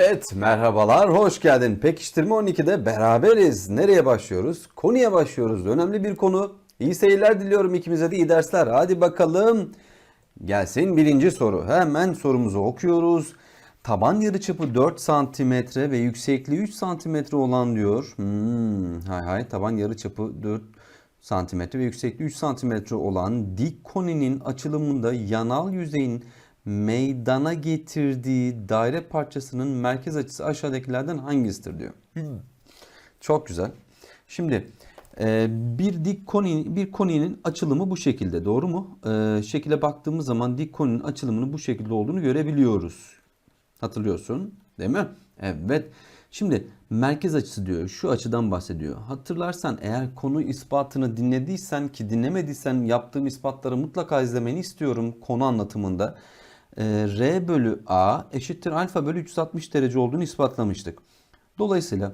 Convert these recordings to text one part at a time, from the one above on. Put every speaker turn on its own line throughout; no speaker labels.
Evet, merhabalar, hoş geldin. Pekiştirme 12'de beraberiz. Nereye başlıyoruz? Konuya başlıyoruz. Önemli bir konu. İyi seyirler diliyorum ikimize de iyi dersler. Hadi bakalım. Gelsin birinci soru. Hemen sorumuzu okuyoruz. Taban yarıçapı 4 santimetre ve yüksekliği 3 santimetre olan diyor. Hmm, hay hay taban yarıçapı 4 santimetre ve yüksekliği 3 santimetre olan dik koninin açılımında yanal yüzeyin meydana getirdiği daire parçasının merkez açısı aşağıdakilerden hangisidir diyor. Çok güzel. Şimdi e, bir dik koni bir koninin açılımı bu şekilde doğru mu? E, şekile baktığımız zaman dik koninin açılımının bu şekilde olduğunu görebiliyoruz. Hatırlıyorsun değil mi? Evet. Şimdi merkez açısı diyor. Şu açıdan bahsediyor. Hatırlarsan eğer konu ispatını dinlediysen ki dinlemediysen yaptığım ispatları mutlaka izlemeni istiyorum konu anlatımında. Ee, R bölü A eşittir alfa bölü 360 derece olduğunu ispatlamıştık. Dolayısıyla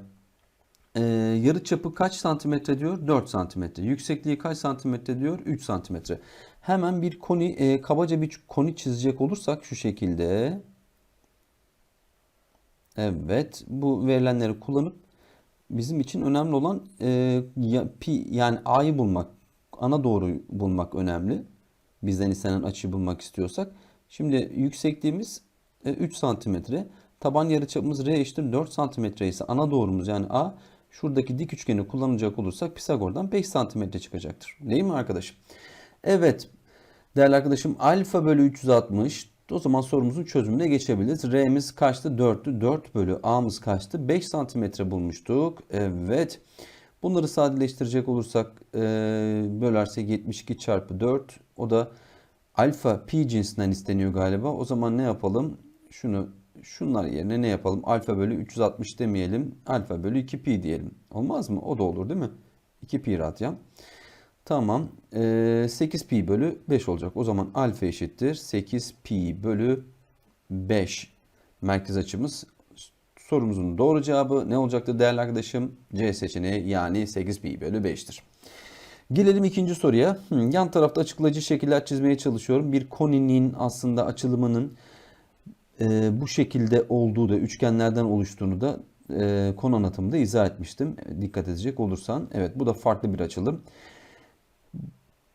e, yarı çapı kaç santimetre diyor? 4 santimetre. Yüksekliği kaç santimetre diyor? 3 santimetre. Hemen bir koni, e, kabaca bir koni çizecek olursak şu şekilde. Evet, bu verilenleri kullanıp bizim için önemli olan e, ya, pi yani a'yı bulmak, ana doğruyu bulmak önemli. Bizden istenen açıyı bulmak istiyorsak. Şimdi yüksekliğimiz e, 3 santimetre. Taban yarıçapımız r eşittir 4 santimetre ise ana doğrumuz yani a şuradaki dik üçgeni kullanacak olursak Pisagor'dan 5 santimetre çıkacaktır. Değil mi arkadaşım? Evet. Değerli arkadaşım alfa bölü 360 o zaman sorumuzun çözümüne geçebiliriz. R'miz kaçtı? 4'tü. 4 bölü A'mız kaçtı? 5 santimetre bulmuştuk. Evet. Bunları sadeleştirecek olursak e, bölersek 72 çarpı 4. O da alfa pi cinsinden isteniyor galiba. O zaman ne yapalım? Şunu şunlar yerine ne yapalım? Alfa bölü 360 demeyelim. Alfa bölü 2 pi diyelim. Olmaz mı? O da olur değil mi? 2 pi radyan. Tamam. Ee, 8 pi bölü 5 olacak. O zaman alfa eşittir. 8 pi bölü 5. Merkez açımız. Sorumuzun doğru cevabı ne olacaktır değerli arkadaşım? C seçeneği yani 8 pi bölü 5'tir. Gelelim ikinci soruya. Yan tarafta açıklayıcı şekiller çizmeye çalışıyorum. Bir koninin aslında açılımının e, bu şekilde olduğu da üçgenlerden oluştuğunu da e, konu anlatımında izah etmiştim. Dikkat edecek olursan. Evet bu da farklı bir açılım.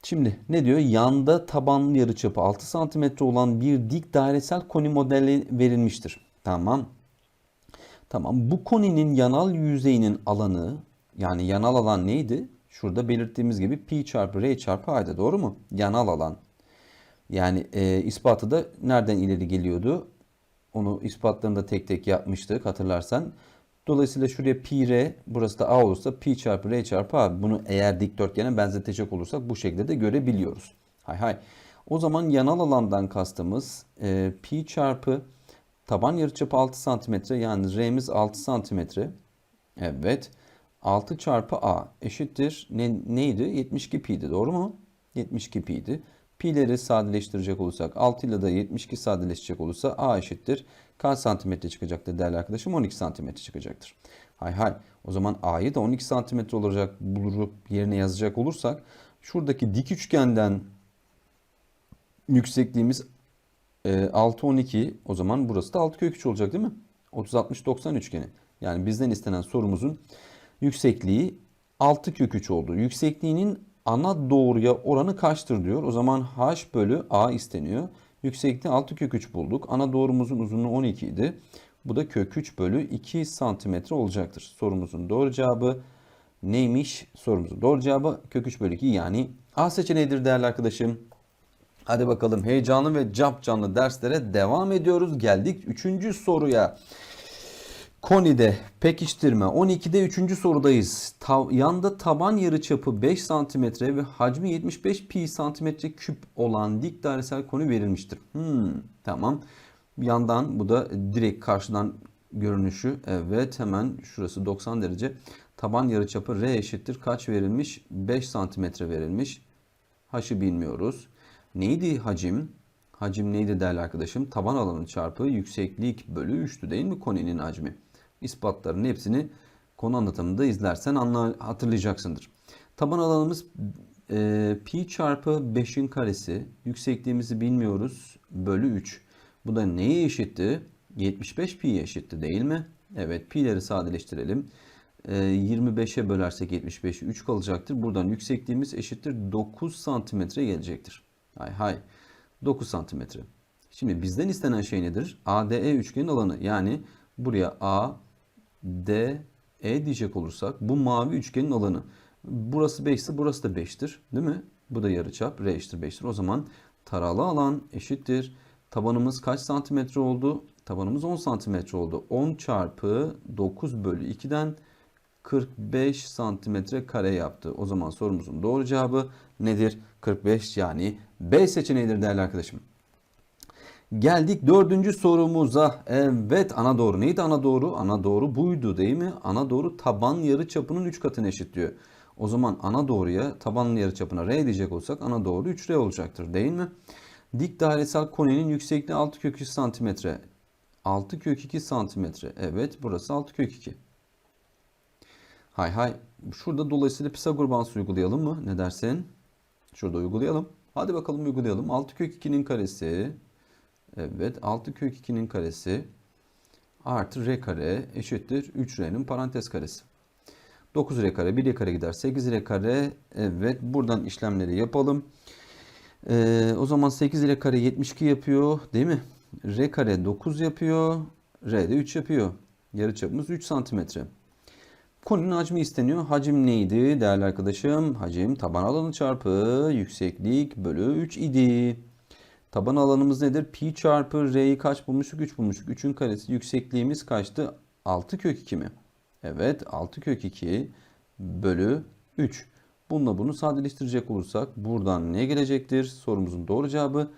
Şimdi ne diyor? Yanda taban yarıçapı 6 cm olan bir dik dairesel koni modeli verilmiştir. Tamam. Tamam. Bu koninin yanal yüzeyinin alanı yani yanal alan neydi? Şurada belirttiğimiz gibi pi çarpı r çarpı a'ydı. Doğru mu? Yanal alan. Yani e, ispatı da nereden ileri geliyordu? Onu ispatlarında tek tek yapmıştık hatırlarsan. Dolayısıyla şuraya pi r, burası da a olursa pi çarpı r çarpı a. Bunu eğer dikdörtgene benzetecek olursak bu şekilde de görebiliyoruz. Hay hay. O zaman yanal alandan kastımız e, pi çarpı taban yarıçapı 6 cm yani r'miz 6 cm. Evet. 6 çarpı a eşittir. Ne, neydi? 72 pi'di doğru mu? 72 pi'di. Pi'leri sadeleştirecek olursak 6 ile de 72 sadeleşecek olursa a eşittir. Kaç santimetre çıkacaktır değerli arkadaşım? 12 santimetre çıkacaktır. Hay hay. O zaman a'yı da 12 santimetre olacak bulup yerine yazacak olursak şuradaki dik üçgenden yüksekliğimiz 6 12 o zaman burası da 6 kök 3 olacak değil mi? 30 60 90 üçgeni. Yani bizden istenen sorumuzun yüksekliği 6 kök 3 oldu. Yüksekliğinin ana doğruya oranı kaçtır diyor. O zaman h bölü a isteniyor. Yüksekliği 6 kök 3 bulduk. Ana doğrumuzun uzunluğu 12 idi. Bu da kök 3 bölü 2 santimetre olacaktır. Sorumuzun doğru cevabı neymiş? Sorumuzun doğru cevabı kök 3 bölü 2 yani A seçeneğidir değerli arkadaşım. Hadi bakalım heyecanlı ve cap canlı derslere devam ediyoruz. Geldik 3. soruya. Koni'de pekiştirme 12'de 3. sorudayız. Ta yanda taban yarıçapı 5 cm ve hacmi 75 pi santimetre küp olan dik dairesel koni verilmiştir. Hmm, tamam. Yandan bu da direkt karşıdan görünüşü. Evet hemen şurası 90 derece. Taban yarıçapı R eşittir. Kaç verilmiş? 5 santimetre verilmiş. H'ı bilmiyoruz. Neydi hacim? Hacim neydi değerli arkadaşım? Taban alanı çarpı yükseklik bölü 3'tü değil mi koninin hacmi? İspatların hepsini konu anlatımında izlersen anla, hatırlayacaksındır. Taban alanımız e, pi çarpı 5'in karesi. Yüksekliğimizi bilmiyoruz. Bölü 3. Bu da neye eşitti? 75 pi eşitti değil mi? Evet pi'leri sadeleştirelim. Ee, 25'e bölersek 75'i 3 kalacaktır. Buradan yüksekliğimiz eşittir 9 santimetre gelecektir. Hay hay 9 santimetre. Şimdi bizden istenen şey nedir? ADE üçgenin alanı. Yani buraya A, D, E diyecek olursak bu mavi üçgenin alanı. Burası 5 ise burası da 5'tir. Değil mi? Bu da yarıçap. R eşittir 5'tir. O zaman taralı alan eşittir. Tabanımız kaç santimetre oldu? Tabanımız 10 santimetre oldu. 10 çarpı 9 bölü 2'den 45 santimetre kare yaptı. O zaman sorumuzun doğru cevabı nedir? 45 yani B seçeneğidir değerli arkadaşım. Geldik dördüncü sorumuza. Evet ana doğru. Neydi ana doğru? Ana doğru buydu değil mi? Ana doğru taban yarı çapının 3 katını eşitliyor. O zaman ana doğruya taban yarı çapına R diyecek olsak ana doğru 3R olacaktır değil mi? Dik dairesel konenin yüksekliği 6 kök 2 santimetre. 6 kök 2 santimetre. Evet burası 6 kök 2. Hay hay. Şurada dolayısıyla Pisagor bağıntısı uygulayalım mı? Ne dersin? Şurada uygulayalım. Hadi bakalım uygulayalım. 6 kök 2'nin karesi. Evet 6 kök 2'nin karesi artı r kare eşittir 3r'nin parantez karesi. 9r kare 1r kare gider 8r kare. Evet buradan işlemleri yapalım. Ee, o zaman 8r kare 72 yapıyor değil mi? r kare 9 yapıyor. r de 3 yapıyor. Yarıçapımız 3 santimetre. Konunun hacmi isteniyor. Hacim neydi değerli arkadaşım? Hacim taban alanı çarpı yükseklik bölü 3 idi. Taban alanımız nedir? Pi çarpı r'yi kaç bulmuştuk? 3 bulmuştuk. 3'ün karesi yüksekliğimiz kaçtı? 6 kök 2 mi? Evet 6 kök 2 bölü 3. Bununla bunu sadeleştirecek olursak buradan ne gelecektir? Sorumuzun doğru cevabı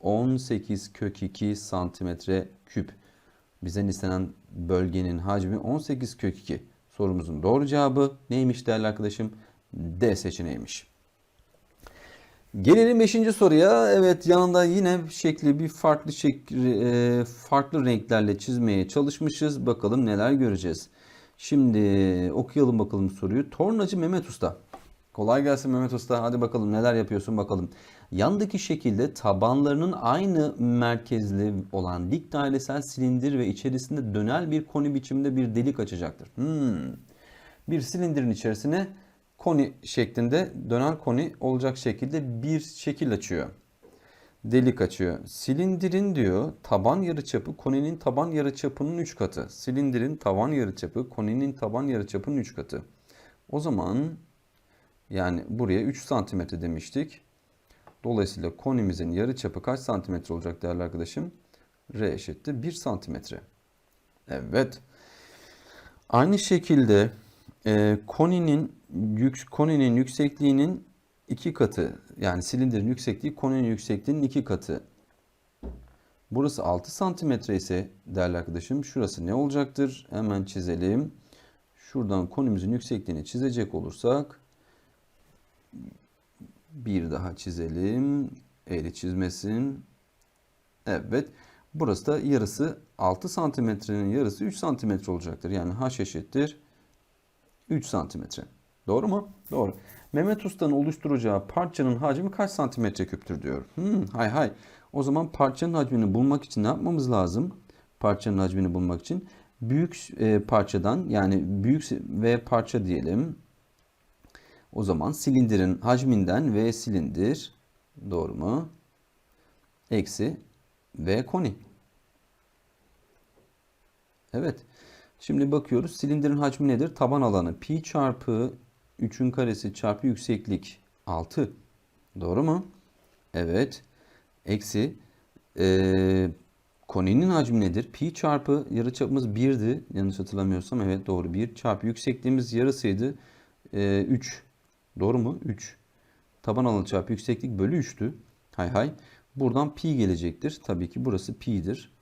18 kök 2 santimetre küp. Bizden istenen bölgenin hacmi 18 kök 2. Sorumuzun doğru cevabı neymiş değerli arkadaşım? D seçeneğiymiş. Gelelim 5. soruya. Evet yanında yine şekli bir farklı şekli, e, farklı renklerle çizmeye çalışmışız. Bakalım neler göreceğiz. Şimdi okuyalım bakalım soruyu. Tornacı Mehmet Usta. Kolay gelsin Mehmet Usta. Hadi bakalım neler yapıyorsun bakalım. Yandaki şekilde tabanlarının aynı merkezli olan dik dairesel silindir ve içerisinde dönel bir koni biçiminde bir delik açacaktır. Hmm. Bir silindirin içerisine koni şeklinde dönen koni olacak şekilde bir şekil açıyor. Delik açıyor. Silindirin diyor taban yarıçapı koninin taban yarıçapının 3 katı. Silindirin taban yarıçapı koninin taban yarıçapının 3 katı. O zaman yani buraya 3 santimetre demiştik. Dolayısıyla konimizin yarıçapı kaç santimetre olacak değerli arkadaşım? R eşittir 1 santimetre. Evet. Aynı şekilde e, koninin yük, koninin yüksekliğinin iki katı yani silindirin yüksekliği koninin yüksekliğinin iki katı. Burası 6 santimetre ise değerli arkadaşım şurası ne olacaktır? Hemen çizelim. Şuradan konumuzun yüksekliğini çizecek olursak bir daha çizelim. Eğri çizmesin. Evet. Burası da yarısı 6 santimetrenin yarısı 3 santimetre olacaktır. Yani h eşittir 3 santimetre. Doğru mu? Doğru. Mehmet Usta'nın oluşturacağı parçanın hacmi kaç santimetre küptür diyor. Hmm, hay hay. O zaman parçanın hacmini bulmak için ne yapmamız lazım? Parçanın hacmini bulmak için büyük e, parçadan yani büyük V parça diyelim. O zaman silindirin hacminden V silindir doğru mu? Eksi V koni. Evet. Şimdi bakıyoruz. Silindirin hacmi nedir? Taban alanı pi çarpı 3'ün karesi çarpı yükseklik 6. Doğru mu? Evet. Eksi ee, koninin hacmi nedir? Pi çarpı yarıçapımız 1'di. Yanlış hatırlamıyorsam evet doğru 1 çarpı yüksekliğimiz yarısıydı. E, 3. Doğru mu? 3. Taban alanı çarpı yükseklik bölü 3'tü. Hay hay. Buradan pi gelecektir. Tabii ki burası pi'dir.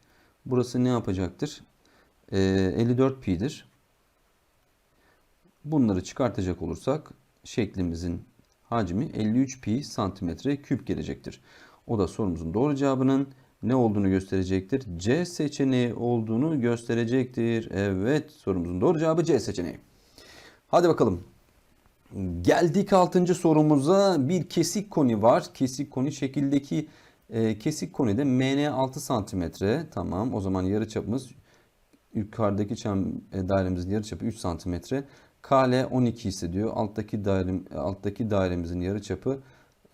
Burası ne yapacaktır? E, 54 pi'dir. Bunları çıkartacak olursak şeklimizin hacmi 53 pi santimetre küp gelecektir. O da sorumuzun doğru cevabının ne olduğunu gösterecektir. C seçeneği olduğunu gösterecektir. Evet sorumuzun doğru cevabı C seçeneği. Hadi bakalım. Geldik 6. sorumuza. Bir kesik koni var. Kesik koni şekildeki E, kesik konide MN 6 santimetre. Tamam. O zaman yarıçapımız yukarıdaki çem e, dairemizin yarıçapı 3 santimetre. KL 12 ise diyor. Alttaki dairem alttaki dairemizin yarıçapı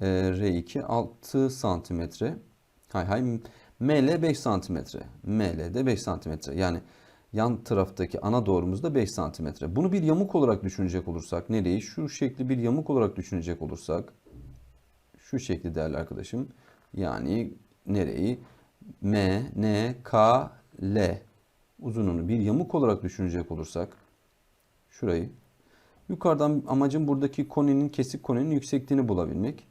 e, R2 6 santimetre. Hay hay. ML 5 santimetre. ML de 5 santimetre. Yani yan taraftaki ana doğrumuz da 5 santimetre. Bunu bir yamuk olarak düşünecek olursak nereyi? Şu şekli bir yamuk olarak düşünecek olursak şu şekli değerli arkadaşım. Yani nereyi? M, N, K, L uzunluğunu bir yamuk olarak düşünecek olursak şurayı yukarıdan amacım buradaki koninin kesik koninin yüksekliğini bulabilmek.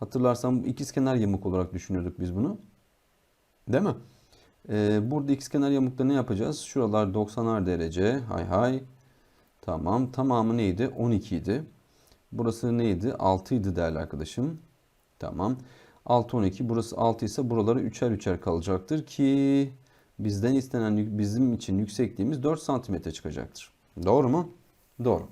Hatırlarsam ikizkenar yamuk olarak düşünüyorduk biz bunu. Değil mi? Ee, burada ikizkenar yamukta ne yapacağız? Şuralar 90'ar derece. Hay hay. Tamam. Tamamı neydi? 12 idi. Burası neydi? 6 idi değerli arkadaşım. Tamam. 6 12. Burası 6 ise buraları üçer üçer kalacaktır ki bizden istenen bizim için yüksekliğimiz 4 santimetre çıkacaktır. Doğru mu? Doğru.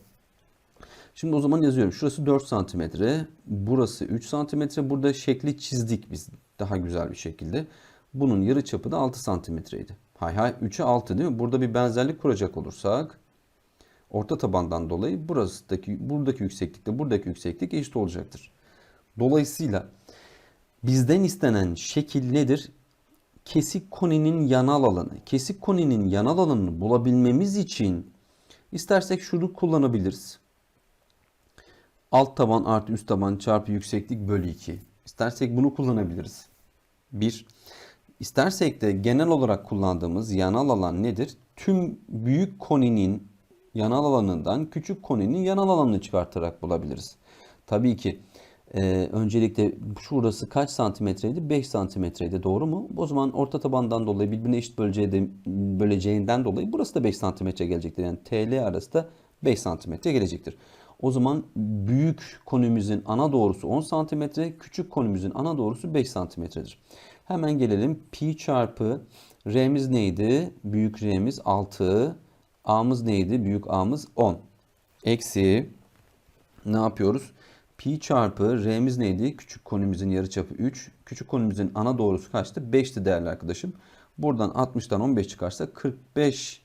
Şimdi o zaman yazıyorum. Şurası 4 santimetre. Burası 3 santimetre. Burada şekli çizdik biz daha güzel bir şekilde. Bunun yarı çapı da 6 santimetreydi. Hay hay 3'e 6 değil mi? Burada bir benzerlik kuracak olursak orta tabandan dolayı burasıdaki buradaki yükseklikle buradaki yükseklik eşit olacaktır. Dolayısıyla bizden istenen şekil nedir? Kesik koninin yanal alanı. Kesik koninin yanal alanını bulabilmemiz için istersek şunu kullanabiliriz. Alt taban artı üst taban çarpı yükseklik bölü 2. İstersek bunu kullanabiliriz. 1. İstersek de genel olarak kullandığımız yanal alan nedir? Tüm büyük koninin yanal alanından küçük koninin yanal alanını çıkartarak bulabiliriz. Tabii ki e, öncelikle şurası kaç santimetreydi? 5 santimetreydi doğru mu? O zaman orta tabandan dolayı birbirine eşit böleceği böleceğinden dolayı burası da 5 santimetre gelecektir. Yani TL arası da 5 santimetre gelecektir. O zaman büyük konumuzun ana doğrusu 10 santimetre, küçük konumuzun ana doğrusu 5 santimetredir. Hemen gelelim. Pi çarpı R'miz neydi? Büyük R'miz 6. A'mız neydi? Büyük A'mız 10. Eksi ne yapıyoruz? Pi çarpı R'miz neydi? Küçük konumuzun yarıçapı 3. Küçük konumuzun ana doğrusu kaçtı? 5'ti değerli arkadaşım. Buradan 60'tan 15 çıkarsa 45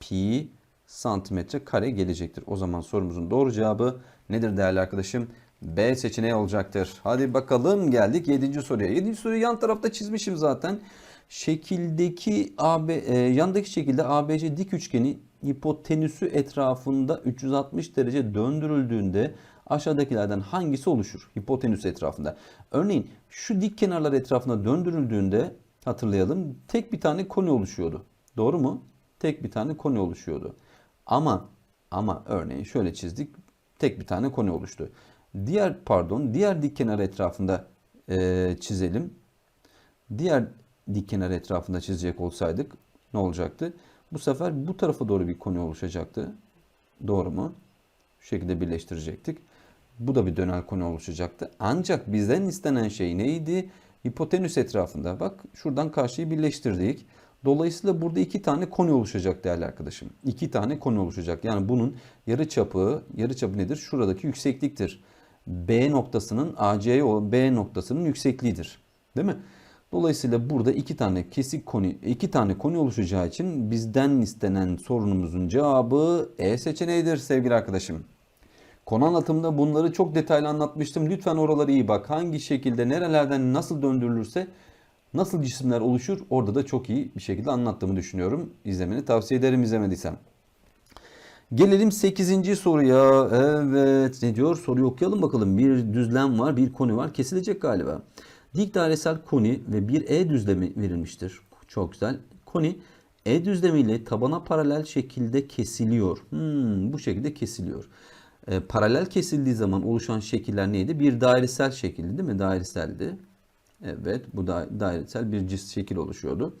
pi santimetre kare gelecektir. O zaman sorumuzun doğru cevabı nedir değerli arkadaşım? B seçeneği olacaktır. Hadi bakalım geldik 7. soruya. 7. soruyu yan tarafta çizmişim zaten. Şekildeki AB, e, yandaki şekilde ABC dik üçgeni hipotenüsü etrafında 360 derece döndürüldüğünde aşağıdakilerden hangisi oluşur? Hipotenüs etrafında. Örneğin şu dik kenarlar etrafında döndürüldüğünde hatırlayalım tek bir tane koni oluşuyordu. Doğru mu? Tek bir tane koni oluşuyordu. Ama ama örneğin şöyle çizdik. Tek bir tane koni oluştu. Diğer pardon diğer dik kenar etrafında e, çizelim. Diğer dik kenar etrafında çizecek olsaydık ne olacaktı? Bu sefer bu tarafa doğru bir koni oluşacaktı. Doğru mu? Şu şekilde birleştirecektik. Bu da bir dönel koni oluşacaktı. Ancak bizden istenen şey neydi? Hipotenüs etrafında. Bak şuradan karşıyı birleştirdik. Dolayısıyla burada iki tane koni oluşacak değerli arkadaşım. İki tane koni oluşacak. Yani bunun yarı çapı, yarı çapı nedir? Şuradaki yüksekliktir. B noktasının AC'ye olan B noktasının yüksekliğidir. Değil mi? Dolayısıyla burada iki tane kesik koni, iki tane koni oluşacağı için bizden istenen sorunumuzun cevabı E seçeneğidir sevgili arkadaşım. Konu anlatımında bunları çok detaylı anlatmıştım. Lütfen oralara iyi bak. Hangi şekilde, nerelerden nasıl döndürülürse nasıl cisimler oluşur orada da çok iyi bir şekilde anlattığımı düşünüyorum. İzlemeni tavsiye ederim izlemediysen. Gelelim 8. soruya. Evet ne diyor? Soruyu okuyalım bakalım. Bir düzlem var, bir koni var. Kesilecek galiba. Dik dairesel koni ve bir E düzlemi verilmiştir. Çok güzel. Koni E düzlemiyle tabana paralel şekilde kesiliyor. Hmm, bu şekilde kesiliyor. E, paralel kesildiği zaman oluşan şekiller neydi? Bir dairesel şekildi değil mi? Daireseldi. Evet bu da dairesel bir cis şekil oluşuyordu.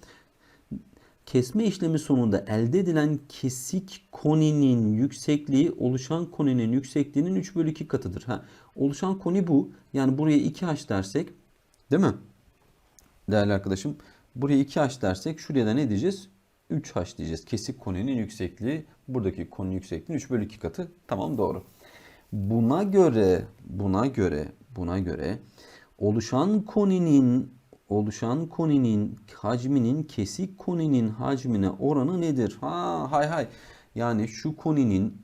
Kesme işlemi sonunda elde edilen kesik koninin yüksekliği oluşan koninin yüksekliğinin 3 bölü 2 katıdır. Ha, oluşan koni bu. Yani buraya 2h dersek değil mi? Değerli arkadaşım buraya 2h dersek şuraya da ne diyeceğiz? 3h diyeceğiz. Kesik koninin yüksekliği buradaki koninin yüksekliğinin 3 bölü 2 katı. Tamam doğru. Buna göre buna göre buna göre oluşan koninin oluşan koninin hacminin kesik koninin hacmine oranı nedir? Ha hay hay. Yani şu koninin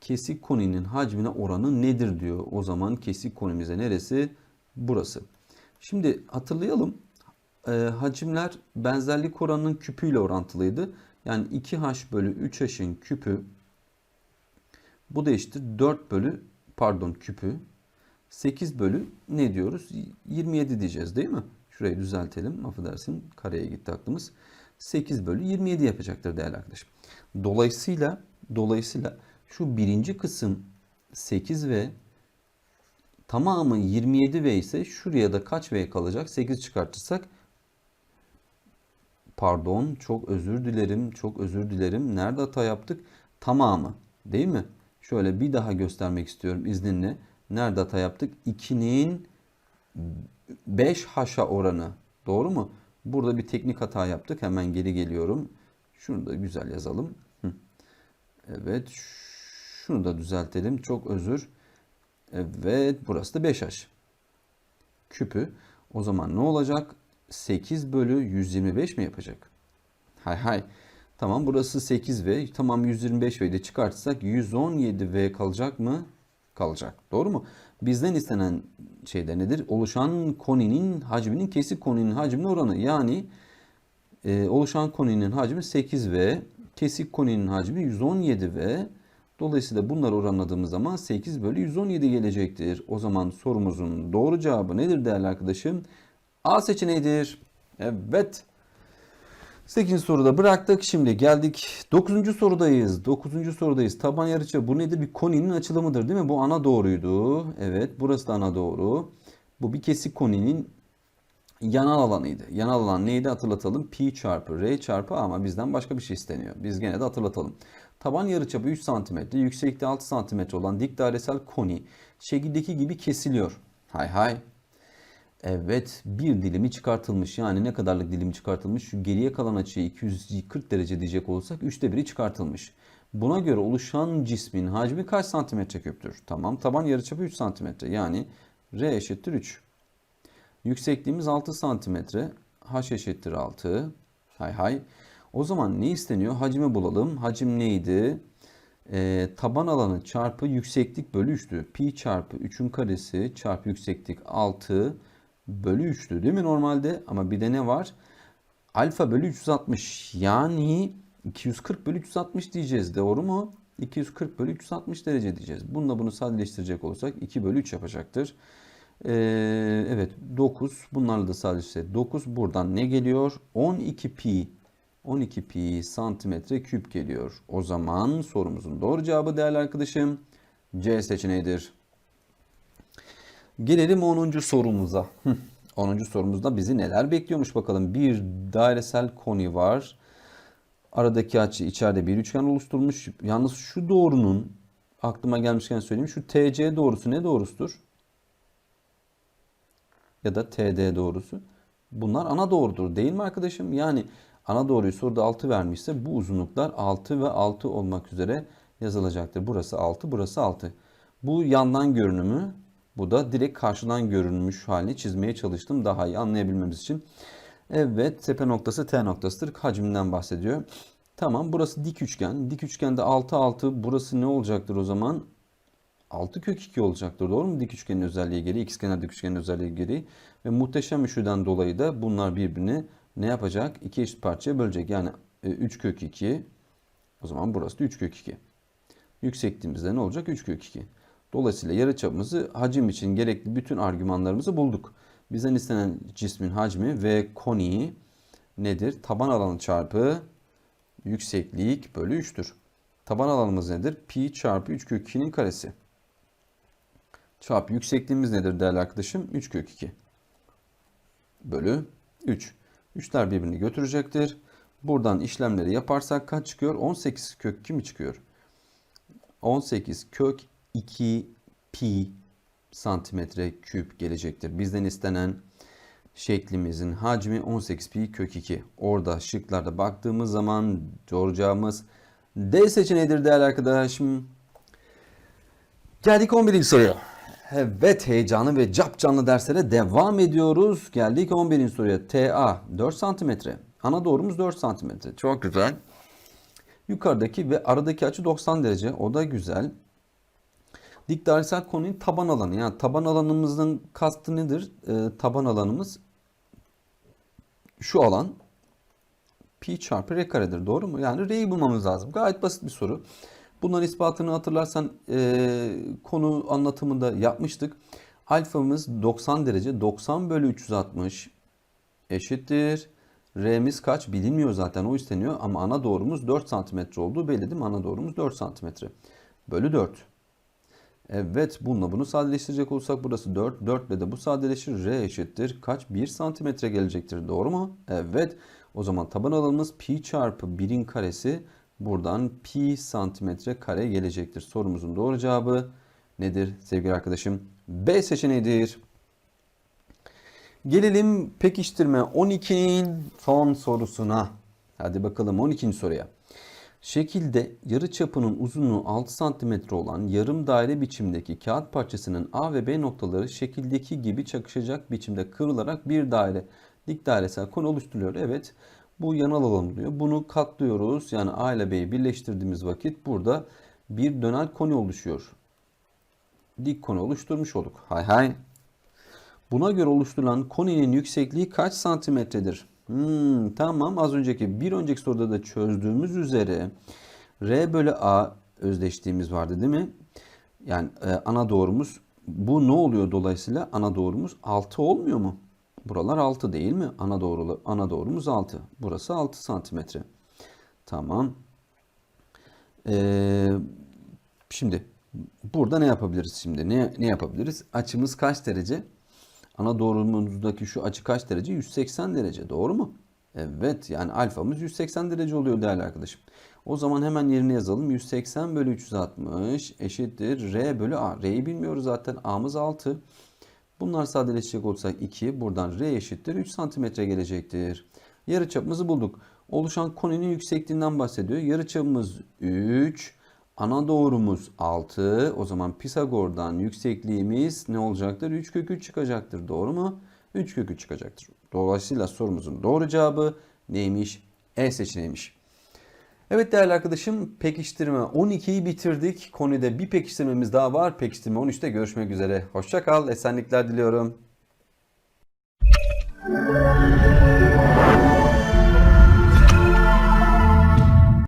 kesik koninin hacmine oranı nedir diyor. O zaman kesik konimize neresi? Burası. Şimdi hatırlayalım. Ee, hacimler benzerlik oranının küpüyle orantılıydı. Yani 2h bölü 3h'in küpü bu da eşittir 4 bölü pardon küpü 8 bölü ne diyoruz? 27 diyeceğiz değil mi? Şurayı düzeltelim. Affedersin kareye gitti aklımız. 8 bölü 27 yapacaktır değerli arkadaşım. Dolayısıyla dolayısıyla şu birinci kısım 8 ve tamamı 27 v ise şuraya da kaç v kalacak? 8 çıkartırsak pardon çok özür dilerim çok özür dilerim. Nerede hata yaptık? Tamamı değil mi? Şöyle bir daha göstermek istiyorum izninle. Nerede hata yaptık? 2'nin 5 haşa oranı. Doğru mu? Burada bir teknik hata yaptık. Hemen geri geliyorum. Şunu da güzel yazalım. Evet. Şunu da düzeltelim. Çok özür. Evet. Burası da 5H. Küpü. O zaman ne olacak? 8 bölü 125 mi yapacak? Hay hay. Tamam burası 8V. Tamam 125V de çıkartırsak 117V kalacak mı? Kalacak. Doğru mu? Bizden istenen şey de nedir? Oluşan koninin hacminin kesik koninin hacmine oranı. Yani e, oluşan koninin hacmi 8V. Kesik koninin hacmi 117V. Dolayısıyla bunları oranladığımız zaman 8 bölü 117 gelecektir. O zaman sorumuzun doğru cevabı nedir değerli arkadaşım? A seçeneğidir. Evet. 8. soruda bıraktık. Şimdi geldik 9. sorudayız. 9. sorudayız. Taban yarıçı bu nedir? Bir koninin açılımıdır değil mi? Bu ana doğruydu. Evet burası da ana doğru. Bu bir kesik koninin yanal alanıydı. Yanal alan neydi hatırlatalım. Pi çarpı R çarpı ama bizden başka bir şey isteniyor. Biz gene de hatırlatalım. Taban yarıçapı 3 cm, yüksekliği 6 cm olan dik dairesel koni şekildeki gibi kesiliyor. Hay hay. Evet bir dilimi çıkartılmış. Yani ne kadarlık dilimi çıkartılmış? Şu geriye kalan açıyı 240 derece diyecek olursak 3'te biri çıkartılmış. Buna göre oluşan cismin hacmi kaç santimetre küptür? Tamam taban yarıçapı 3 santimetre. Yani R eşittir 3. Yüksekliğimiz 6 santimetre. H eşittir 6. Hay hay. O zaman ne isteniyor? Hacmi bulalım. Hacim neydi? Ee, taban alanı çarpı yükseklik bölü 3'tü. Pi çarpı 3'ün karesi çarpı yükseklik 6 bölü 3'tü değil mi normalde? Ama bir de ne var? Alfa bölü 360 yani 240 bölü 360 diyeceğiz. Doğru mu? 240 bölü 360 derece diyeceğiz. Bununla bunu sadeleştirecek olursak 2 bölü 3 yapacaktır. Ee, evet 9 bunlarla da sadeleştirecek. 9 buradan ne geliyor? 12 pi 12 pi santimetre küp geliyor. O zaman sorumuzun doğru cevabı değerli arkadaşım C seçeneğidir. Gelelim 10. sorumuza. 10. sorumuzda bizi neler bekliyormuş bakalım. Bir dairesel koni var. Aradaki açı içeride bir üçgen oluşturmuş. Yalnız şu doğrunun aklıma gelmişken söyleyeyim. Şu TC doğrusu ne doğrusudur? Ya da TD doğrusu. Bunlar ana doğrudur değil mi arkadaşım? Yani ana doğruyu soruda 6 vermişse bu uzunluklar 6 ve 6 olmak üzere yazılacaktır. Burası 6, burası 6. Bu yandan görünümü bu da direkt karşıdan görünmüş halini çizmeye çalıştım daha iyi anlayabilmemiz için. Evet tepe noktası T noktasıdır. Hacminden bahsediyor. Tamam burası dik üçgen. Dik üçgende 6 6 burası ne olacaktır o zaman? 6 kök 2 olacaktır. Doğru mu? Dik üçgenin özelliği gereği, ikizkenar dik üçgenin özelliği gereği ve muhteşem üçlüden dolayı da bunlar birbirini ne yapacak? İki eşit parçaya bölecek. Yani 3 kök 2 o zaman burası da 3 kök 2. Yüksekliğimizde ne olacak? 3 kök 2. Dolayısıyla yarıçapımızı hacim için gerekli bütün argümanlarımızı bulduk. Bizden istenen cismin hacmi ve koni nedir? Taban alanı çarpı yükseklik bölü 3'tür. Taban alanımız nedir? Pi çarpı 3 kök 2'nin karesi. Çarpı yüksekliğimiz nedir değerli arkadaşım? 3 kök 2 bölü 3. 3'ler birbirini götürecektir. Buradan işlemleri yaparsak kaç çıkıyor? 18 kök 2 mi çıkıyor? 18 kök 2 pi santimetre küp gelecektir. Bizden istenen şeklimizin hacmi 18 pi kök 2. Orada şıklarda baktığımız zaman doğru cevabımız D seçeneğidir değerli arkadaşım. Geldik 11. soruya. Evet heyecanlı ve cap canlı derslere devam ediyoruz. Geldik 11. soruya. TA 4 santimetre. Ana doğrumuz 4 santimetre. Çok güzel. Yukarıdaki ve aradaki açı 90 derece. O da güzel. Dik dairesel konunun taban alanı. Yani taban alanımızın kastı nedir? Ee, taban alanımız şu alan pi çarpı r karedir. Doğru mu? Yani r'yi bulmamız lazım. Gayet basit bir soru. Bunların ispatını hatırlarsan e, konu anlatımında yapmıştık. Alfamız 90 derece. 90 bölü 360 eşittir. R'miz kaç bilinmiyor zaten o isteniyor ama ana doğrumuz 4 santimetre olduğu belli değil mi? Ana doğrumuz 4 santimetre. Bölü 4. Evet bununla bunu sadeleştirecek olursak burası 4. 4 ile de bu sadeleşir. R eşittir. Kaç? 1 santimetre gelecektir. Doğru mu? Evet. O zaman taban alanımız pi çarpı 1'in karesi buradan pi santimetre kare gelecektir. Sorumuzun doğru cevabı nedir sevgili arkadaşım? B seçeneğidir. Gelelim pekiştirme 12'nin son sorusuna. Hadi bakalım 12. soruya. Şekilde yarı çapının uzunluğu 6 cm olan yarım daire biçimdeki kağıt parçasının A ve B noktaları şekildeki gibi çakışacak biçimde kırılarak bir daire dik dairesel konu oluşturuyor. Evet bu yanal alan oluyor. Bunu katlıyoruz. Yani A ile B'yi birleştirdiğimiz vakit burada bir dönel koni oluşuyor. Dik koni oluşturmuş olduk. Hay hay. Buna göre oluşturulan koninin yüksekliği kaç santimetredir? Hmm, tamam az önceki bir önceki soruda da çözdüğümüz üzere R bölü A özdeşliğimiz vardı değil mi? Yani e, ana doğrumuz bu ne oluyor dolayısıyla ana doğrumuz 6 olmuyor mu? Buralar 6 değil mi? Ana doğru ana doğrumuz 6. Burası 6 santimetre. Tamam. Ee, şimdi burada ne yapabiliriz şimdi? Ne, ne yapabiliriz? Açımız kaç derece? Ana doğrumuzdaki şu açı kaç derece? 180 derece. Doğru mu? Evet. Yani alfamız 180 derece oluyor değerli arkadaşım. O zaman hemen yerine yazalım. 180 bölü 360 eşittir. R bölü A. R'yi bilmiyoruz zaten. A'mız 6. Bunlar sadeleşecek olsak 2. Buradan R eşittir. 3 santimetre gelecektir. Yarıçapımızı bulduk. Oluşan koninin yüksekliğinden bahsediyor. Yarıçapımız 3. Ana doğrumuz 6. O zaman Pisagor'dan yüksekliğimiz ne olacaktır? 3 kök 3 çıkacaktır. Doğru mu? 3 kök 3 çıkacaktır. Dolayısıyla sorumuzun doğru cevabı neymiş? E seçeneğiymiş. Evet değerli arkadaşım pekiştirme 12'yi bitirdik. Konuda bir pekiştirmemiz daha var. Pekiştirme 13'te görüşmek üzere. Hoşça kal. Esenlikler diliyorum.